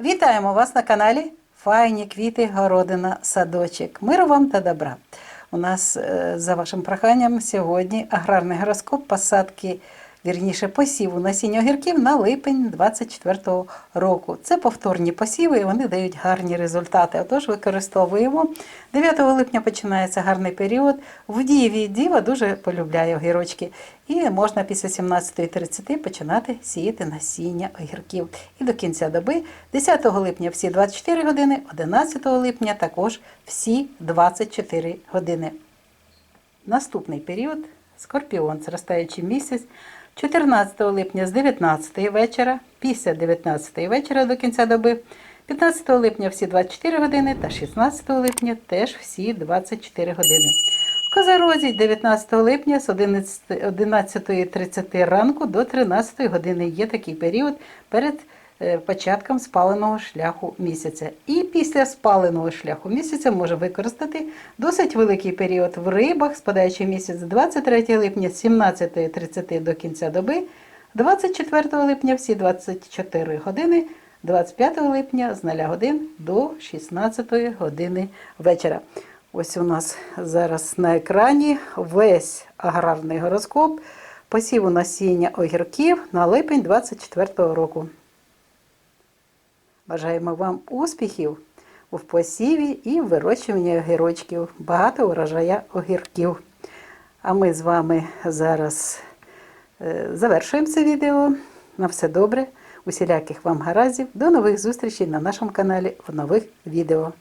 Вітаємо вас на каналі Файні квіти, городина, садочок. Миру вам та добра. У нас, е, за вашим проханням, сьогодні аграрний гороскоп посадки, вірніше посіву насіння огірків на липень 24 року. Це повторні посіви, і вони дають гарні результати. Отож, використовуємо. 9 липня починається гарний період. В Дієві діва дуже полюбляє огірочки. І можна після 17.30 починати сіяти насіння огірків. І до кінця доби 10 липня всі 24 години, 11 липня також всі 24 години. Наступний період скорпіон, зростаючий місяць. 14 липня з 19 вечора, після 19 вечора до кінця доби, 15 липня всі 24 години та 16 липня теж всі 24 години. В Козорозі 19 липня з 11.30 ранку до 13 години є такий період перед початком спаленого шляху місяця. І після спаленого шляху місяця може використати досить великий період в рибах, спадаючий місяць з 23 липня з 17.30 до кінця доби, 24 липня всі 24 години, 25 липня з 0 годин до 16 години вечора. Ось у нас зараз на екрані весь аграрний гороскоп посіву насіння огірків на липень 24 року. Бажаємо вам успіхів у посіві і вирощуванні огірочків. Багато урожая огірків. А ми з вами зараз е, завершуємо це відео. На все добре. Усіляких вам гараздів. До нових зустрічей на нашому каналі в нових відео.